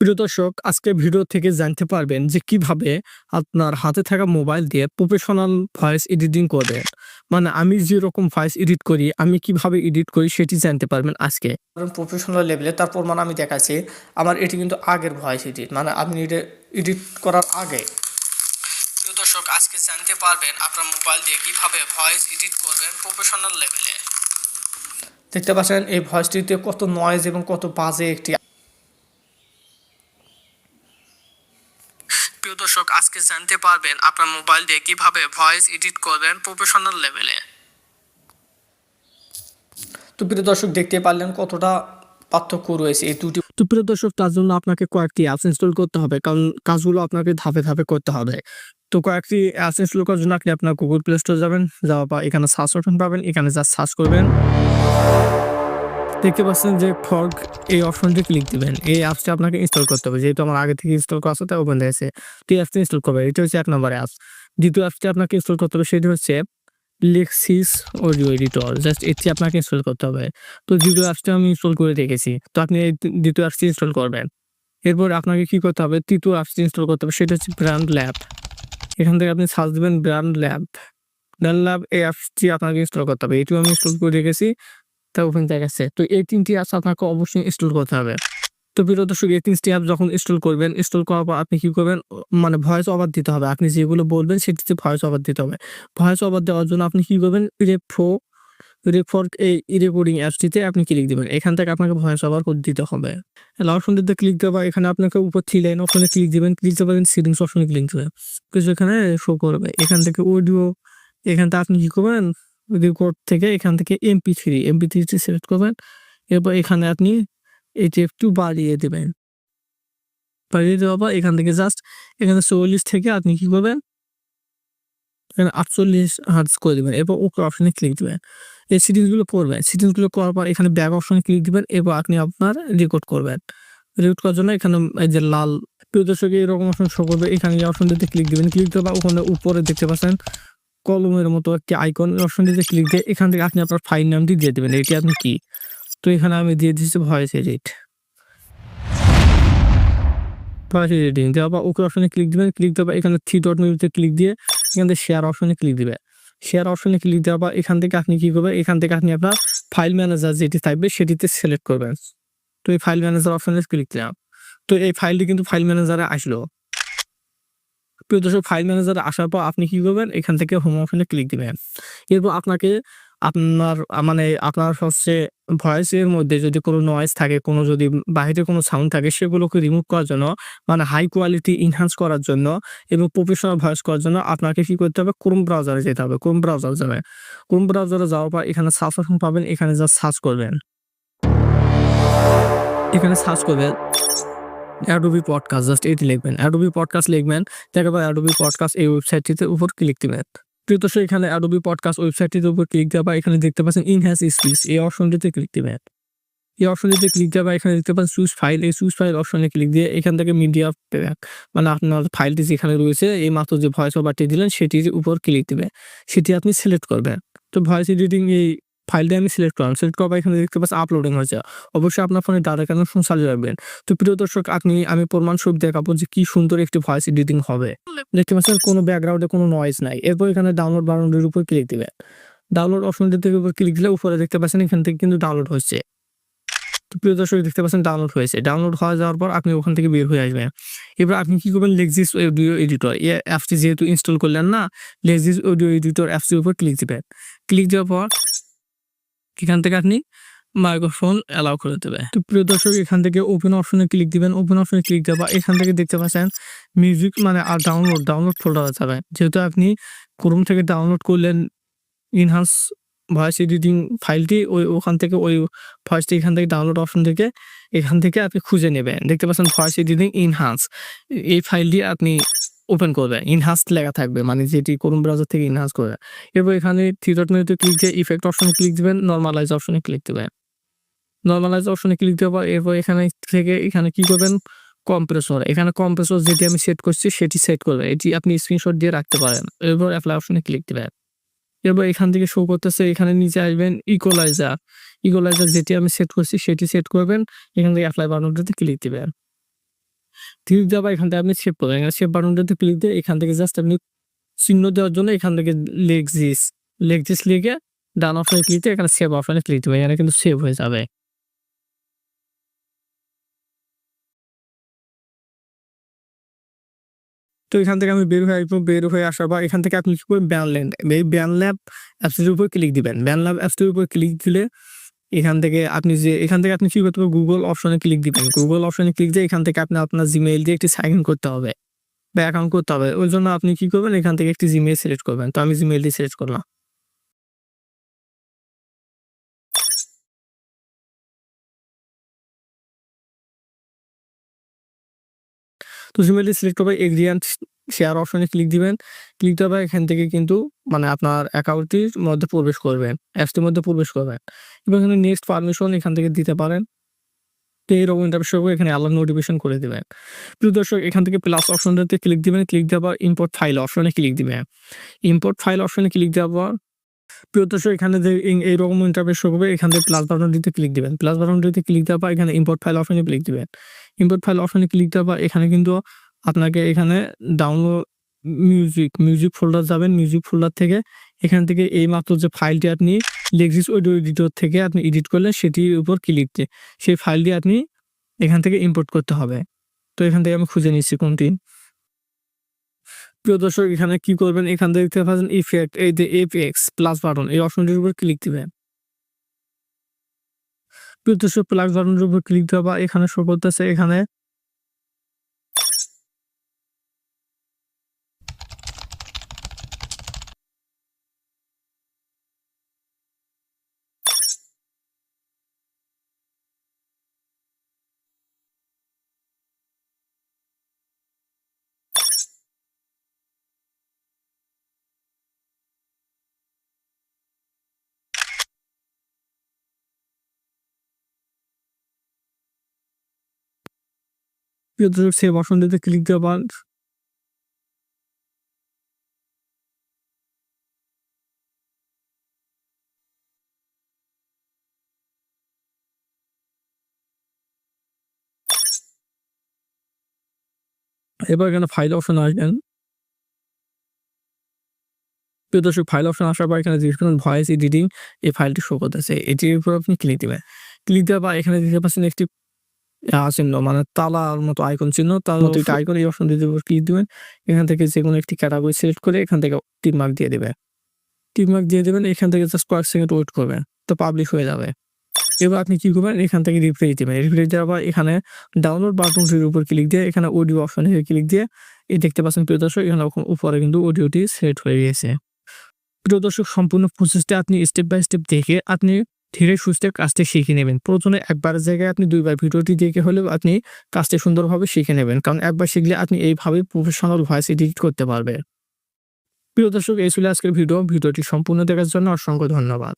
প্রিয় দর্শক আজকে ভিডিও থেকে জানতে পারবেন যে কীভাবে আপনার হাতে থাকা মোবাইল দিয়ে প্রফেশনাল ভয়েস এডিটিং করবেন। মানে আমি যেরকম ভয়েস এডিট করি, আমি কীভাবে এডিট করি সেটি জানতে পারবেন আজকে। কারণ প্রফেশনাল লেভেলে তারপর মানে আমি দেখাচ্ছি, আমার এটি কিন্তু আগের ভয়েস এডিট মানে আপনি এডিট করার আগে। প্রিয় দর্শক, আজকে জানতে পারবেন আপনার মোবাইল দিয়ে কীভাবে ভয়েস এডিট করবেন প্রফেশনাল লেভেলে দেখতে পাচ্ছেন, এই ভয়েসটিতে কত নয়েজ এবং কত বাজে একটি প্রিয় দর্শক আজকে জানতে পারবেন আপনার মোবাইল দিয়ে কীভাবে ভয়েস এডিট করবেন প্রফেশনাল লেভেলে। তো প্রিয় দর্শক দেখতে পারলেন কতটা পার্থক্য রয়েছে এই দুটি তো প্রিয় দর্শক তার জন্য আপনাকে কয়েকটি অ্যাপস ইনস্টল করতে হবে কারণ কাজগুলো আপনাকে ধাপে ধাপে করতে হবে। তো কয়েকটি অ্যাপস ইনস্টল করার জন্য আপনি আপনার গুগল প্লে স্টোর যাবেন যাওয়ার পর এখানে সার্চ অপশন পাবেন এখানে যা সার্চ করবেন। দেখতে পাচ্ছেন যে ফর্ক এই অপশনটি ক্লিক দিবেন। এই অ্যাপসটি আপনাকে ইনস্টল করতে হবে। যেহেতু আমার আগে থেকে ইনস্টল করা আছে, তাই ওপেন হয়েছে তো এই অ্যাপসটি ইনস্টল করবে এটা হচ্ছে এক নম্বর অ্যাপস দ্বিতীয় অ্যাপসটি আপনাকে ইনস্টল করতে হবে, সেটি হচ্ছে লেক্সিস অডিও এডিটর জাস্ট এটি আপনাকে ইনস্টল করতে হবে। তো দ্বিতীয় অ্যাপসটি আমি ইনস্টল করে রেখেছি তো আপনি এই দ্বিতীয় অ্যাপসটি ইনস্টল করবেন। এরপর আপনাকে কি করতে হবে? তৃতীয় অ্যাপসটি ইনস্টল করতে হবে, সেটা হচ্ছে ব্র্যান্ড ল্যাব এখান থেকে আপনি সার্চ দেবেন ব্র্যান্ড ল্যাব ব্র্যান্ড ল্যাব এই অ্যাপসটি আপনাকে ইনস্টল করতে হবে। এটিও আমি ইনস্টল করে রেখেছি তা ওপেন দেখাচ্ছে তো এই তিনটি অ্যাপস আপনাকে অবশ্যই ইনস্টল করতে হবে। তো প্রিয় দর্শক, এই তিনটি অ্যাপ যখন ইনস্টল করবেন ইনস্টল করার পর আপনি কি করবেন? মানে ভয়েস ওভার দিতে হবে। আপনি যেগুলো বলবেন সেটিতে ভয়েস ওভার দিতে হবে। ভয়েস ওভার দেওয়ার জন্য আপনি কি করবেন? রেফো রেফর এই রেকর্ডিং অ্যাপসটিতে আপনি ক্লিক দিবেন। এখান থেকে আপনাকে ভয়েস ওভার করে দিতে হবে। অপশনটিতে ক্লিক দেওয়া এখানে আপনাকে উপর থ্রি লাইন অপশনে ক্লিক দিবেন। ক্লিক দেবেন সিটিংস অপশনে ক্লিক দেবেন। কিছু এখানে শো করবে। এখান থেকে অডিও এখান থেকে আপনি কি করবেন? রেকর্ড থেকে এখান থেকে MP three MP thirty select করবেন, এরপর এখানে আপনি এটি একটু বাড়িয়ে দেবেন। বাড়িয়ে দেওয়ার পর এখান থেকে জাস্ট এখানে চল্লিশ থেকে আপনি কি করবেন? এখানে আটচল্লিশ হার্টস করে দেবেন, এরপর ওকে অপশানে ক্লিক দেবেন। এই সিটিংসগুলো করবেন সিটিংসগুলো করার পর এখানে ব্যাক অপশনে ক্লিক দিবেন, এরপর আপনি আপনার রেকর্ড করবেন। রেকর্ড করার জন্য এখানে এই যে লাল, প্রিয় দর্শক, এরকম অপশন শো করবে। এখানে এই অপশনটিতে ক্লিক দিবেন। ক্লিক দেওয়ার ওখানে উপরে দেখতে পাচ্ছেন কলমের মতো একটি আইকন অপশনটিতে ক্লিক দিয়ে এখান থেকে আপনি আপনার ফাইল নামটি দিয়ে দেবেন। এটি আপনি কি? তো এখানে আমি দিয়ে দিচ্ছি ভয়েস এডিট ভয়েস এডিটিং দেওয়া বা ওকে অপশনে ক্লিক দিবেন। ক্লিক দেওয়া এখানে থ্রি ডট মেনুতে ক্লিক দিয়ে এখান থেকে শেয়ার অপশনে ক্লিক দিবে। শেয়ার অপশনে ক্লিক দেওয়া বা এখান থেকে আপনি কি করবেন? এখান থেকে আপনি আপনার ফাইল ম্যানেজার যেটি থাকবে সেটিতে সিলেক্ট করবেন। তো এই ফাইল ম্যানেজার অপশনে ক্লিক দিলাম। তো এই ফাইলটি কিন্তু ফাইল ম্যানেজারে আসলো। প্রিয় দর্শক ফাইল ম্যানেজারে আসার পর আপনি কি করবেন? এখান থেকে হোম অপশনে ক্লিক দিবেন। এরপর আপনাকে আপনার মানে আপনার হচ্ছে ভয়েসের মধ্যে যদি কোনো নয়েজ থাকে, কোনো যদি বাহিরে কোনো সাউন্ড থাকে, সেগুলোকে রিমুভ করার জন্য মানে হাই কোয়ালিটি ইনহান্স করার জন্য এবং প্রফেশনাল ভয়েস করার জন্য আপনাকে কি করতে হবে? ক্রোম ব্রাউজারে যেতে হবে ক্রোম ব্রাউজার যাবে। ক্রোম ব্রাউজারে যাওয়ার পর এখানে সার্চ অপশন পাবেন, এখানে যা সার্চ করবেন। এখানে সার্চ করবেন। অ্যাডোবি পডকাস্ট জাস্ট এটি লিখবেন অ্যাডোবি পডকাস্ট লিখবেন তারপর অ্যাডোবি পডকাস্ট এই ওয়েবসাইটটিতে উপর ক্লিক দিবেন। দর্শক, এখানে অ্যাডোবি পডকাস্ট ওয়েবসাইটটির উপর ক্লিক দেওয়া এখানে দেখতে পাচ্ছেন ইনহ্যান্স স্পিচ এই অপশনটিতে ক্লিক দিবেন। এই অপশনটিতে ক্লিক দেওয়া এখানে দেখতে পাচ্ছেন চুজ ফাইল এই চুজ ফাইল অপশনে ক্লিক দিয়ে এখান থেকে মিডিয়া প্যাক মানে আপনার ফাইলটি যেখানে রয়েছে, এই মাত্র যে ভয়েস ওভারটি দিলেন, সেটির উপর ক্লিক দিবে সেটি আপনি সিলেক্ট করবেন। তো ভয়েস এডিটিং এই ফাইলটা আমি সিলেক্ট করলাম। সিলেক্ট করার এখানে দেখতে পাচ্ছি আপলোডিং হয়েছে। অবশ্যই আপনার ফোনে ডাটা কানেকশন চালু রাখবেন। তো প্রিয় দর্শক, আপনি, আমি প্রমাণস্বরূপ দেখাবো যে কি সুন্দর একটি ভয়েস এডিটিং হবে। দেখতে পাচ্ছেন কোনো ব্যাকগ্রাউন্ডে কোনো নয়েজ নাই। এরপর এখানে ডাউনলোড বাটনের উপর ক্লিক দিবেন। ডাউনলোড অপশনটির উপর ক্লিক দিলে উপরে দেখতে পাচ্ছেন এখান থেকে কিন্তু ডাউনলোড হচ্ছে তো প্রিয় দর্শক, দেখতে পাচ্ছেন ডাউনলোড হয়েছে। ডাউনলোড হয়ে যাওয়ার পর আপনি ওখান থেকে বের হয়ে আসবেন। এবার আপনি কি করবেন? লেগজিস অডিও এডিটর এই অ্যাপসটি যেহেতু ইনস্টল করলেন না লেগজিস অডিও এডিটর অ্যাপসটির উপর ক্লিক দিবেন। ক্লিক দেওয়ার পর এখান থেকে আপনি মাইক্রোফোন অ্যালাউ করে দেবে তো প্রিয় দর্শক, এখান থেকে ওপেন অপশনে ক্লিক দিবেন। ওপেন অপশনে ক্লিক দেওয়া এখান থেকে দেখতে পাচ্ছেন মিউজিক মানে আর ডাউনলোড ডাউনলোড ফোল্ডারে যাবে যেহেতু আপনি ক্রোম থেকে ডাউনলোড করলেন ইনহান্স ভয়েস এডিটিং ফাইলটি ওই ওখান থেকে ওই ভয়েসটি এখান থেকে ডাউনলোড অপশন থেকে, এখান থেকে আপনি খুঁজে নেবেন। দেখতে পাচ্ছেন ভয়েস এডিটিং ইনহান্স এই ফাইলটি আপনি ওপেন করবে ইনহান্স লেখা থাকবে মানে যেটি করুন ব্রাউজার থেকে ইনহান্স করবে। এরপর এখানে ডট মেনুতে ক্লিক দিয়ে ইফেক্ট অপশনে ক্লিক দিবেন নর্মালাইজ অপশনে ক্লিক দিবেন। নর্মালাইজ অপশনে ক্লিক দেওয়ার পর এরপর এখানে থেকে এখানে কি করবেন? কম্প্রেসর এখানে কম্প্রেসর যেটি আমি সেট করছি, সেটি সেট করবে। এটি আপনি স্ক্রিনশট দিয়ে রাখতে পারেন। এরপর অ্যাপ্লাই অপশনে ক্লিক দেবেন। এরপর এখান থেকে শো করতেছে, এখানে নিচে আসবেন ইকোলাইজার ইকোলাইজার যেটি আমি সেট করছি, সেটি সেট করবেন। এখান থেকে অ্যাপ্লাই বাটনটাতে ক্লিক দিবেন। ক্লিক দেওয়ার পর এখান থেকে আপনি সেভ করবেন এখানে বাটনটাতে ক্লিক দিয়ে এখান থেকে জাস্ট আপনি চিহ্ন দেওয়ার জন্য এখান থেকে লেগজিস লেগজিস লিখে ডান অপশনে ক্লিক দিয়ে এখানে সেভ অপশনে ক্লিক দেবেন, এখানে কিন্তু সেভ হয়ে যাবে। তো এখান থেকে আমি বের হয়ে আসব বের হয়ে আসার পর এখান থেকে আপনি কি করবেন? ব্যানল্যান্ড এই ব্যানল্যাব অ্যাপসটির উপর ক্লিক দিবেন। ব্যানল্যাব অ্যাপসটির উপর ক্লিক দিলে এখান থেকে আপনি যে, এখান থেকে আপনি কি করতে হবে গুগল অপশনে ক্লিক দিবেন গুগল অপশনে ক্লিক দিয়ে এখান থেকে আপনি আপনার জিমেইল দিয়ে একটি সাইন ইন করতে হবে। বা অ্যাকাউন্ট করতে হবে। ওই জন্য আপনি কি করবেন? এখান থেকে একটি জিমেইল সিলেক্ট করবেন। তো আমি জিমেইলটি সিলেক্ট করলাম। তো জিমেইলটি সিলেক্ট করবে এগ্রিয়ান্ট শেয়ার অপশনে ক্লিক দিবেন ক্লিক দেওয়ার এখান থেকে কিন্তু মানে আপনার অ্যাকাউন্টটির মধ্যে প্রবেশ করবেন অ্যাপসটির মধ্যে প্রবেশ করবেন। এবং এখানে নেক্সট পারমিশন এখান থেকে দিতে পারেন। তো এইরকম ইন্টারফেস হবে এখানে আলাদা নোটিফিকেশন করে দেবেন। প্রিয় দর্শক, এখান থেকে প্লাস অপশনটাতে ক্লিক দিবেন ক্লিক দেওয়ার পর ইম্পোর্ট ফাইল অপশনে ক্লিক দিবেন। ইম্পোর্ট ফাইল অপশনে ক্লিক দেওয়ার পর, প্রিয় দর্শক, এখানে যে এই- এইরকম ইন্টারফেস হবে এখান থেকে প্লাস বাটনটিতে ক্লিক দিবেন। প্লাস বাটনটিতে ক্লিক দেওয়ার এখানে ইম্পোর্ট ফাইল অপশনে ক্লিক দিবেন। ইম্পোর্ট ফাইল অপশনে ক্লিক দেওয়ার পর এখানে কিন্তু আপনাকে এখানে ডাউনলোড মিউজিক মিউজিক ফোল্ডার যাবেন মিউজিক ফোল্ডার থেকে। এখান থেকে এই মাত্র যে ফাইলটি আপনি লেগজিস অডিও এডিটর থেকে আপনি এডিট করলেন, সেটির উপর ক্লিক দিয়ে। সেই ফাইলটি আপনি এখান থেকে ইম্পোর্ট করতে হবে। তো এখান থেকে আমি খুঁজে নিচ্ছি কোনটি। প্রিয় দর্শক, এখানে কি করবেন? এখান থেকে দেখতে পাচ্ছেন ইফেক্ট এই যে এফ এক্স প্লাস বাটন এই অপশনটির উপর ক্লিক দিবেন। প্রিয় দর্শক প্লাস বাটনের উপর ক্লিক দেওয়া বা এখানে শো করতেছে এখানে প্রিয় দর্শক সেভ অপশনটিতে ক্লিক দেওয়া বা এবার এখানে ফাইল অপশন আসবেন। প্রিয় দর্শক ফাইল অপশন আসার পর এখানে করুন ভয়েস এডিটিং এই ফাইলটি শো করতেছে। এটির উপর আপনি ক্লিক দেবেন। ক্লিক দেওয়ার পর এখানে দিতে পাচ্ছেন একটি চিহ্ন মানে তালার মতো আইকন চিহ্ন তার মতো একটা আইকন এই অপশন দিতে ক্লিক দিবেন? এখান থেকে যে কোনো একটি ক্যাটাগরি সিলেক্ট করে এখান থেকে টিক মার্ক দিয়ে দেবেন টিক মার্ক দিয়ে দেবেন এখান থেকে জাস্ট কয়েক সেকেন্ড ওয়েট করবেন। তো পাবলিশ হয়ে যাবে। এবার আপনি কি করবেন? এখান থেকে রিপ্লেস দিবেন। রিপ্লেস দেওয়ার পর এখানে ডাউনলোড বাটনটির উপর ক্লিক দিয়ে এখানে অডিও অপশনে ক্লিক দিয়ে এই দেখতে পাচ্ছেন প্রিয় দর্শক এখানে উপরে কিন্তু অডিওটি সেট হয়ে গেছে প্রিয় দর্শক সম্পূর্ণ প্রসেসটা আপনি স্টেপ বাই স্টেপ দেখে আপনি ধীরে সুস্থে কাজটি শিখে নেবেন। প্রথমে একবার জায়গায় আপনি দুইবার ভিডিওটি দেখে হলেও আপনি কাজটি সুন্দরভাবে শিখে নেবেন, কারণ একবার শিখলে আপনি এইভাবে প্রফেশনাল ভয়েস এডিট করতে পারবেন। প্রিয় দর্শক, এই ছিল আজকের ভিডিও। ভিডিওটি সম্পূর্ণ দেখার জন্য অসংখ্য ধন্যবাদ।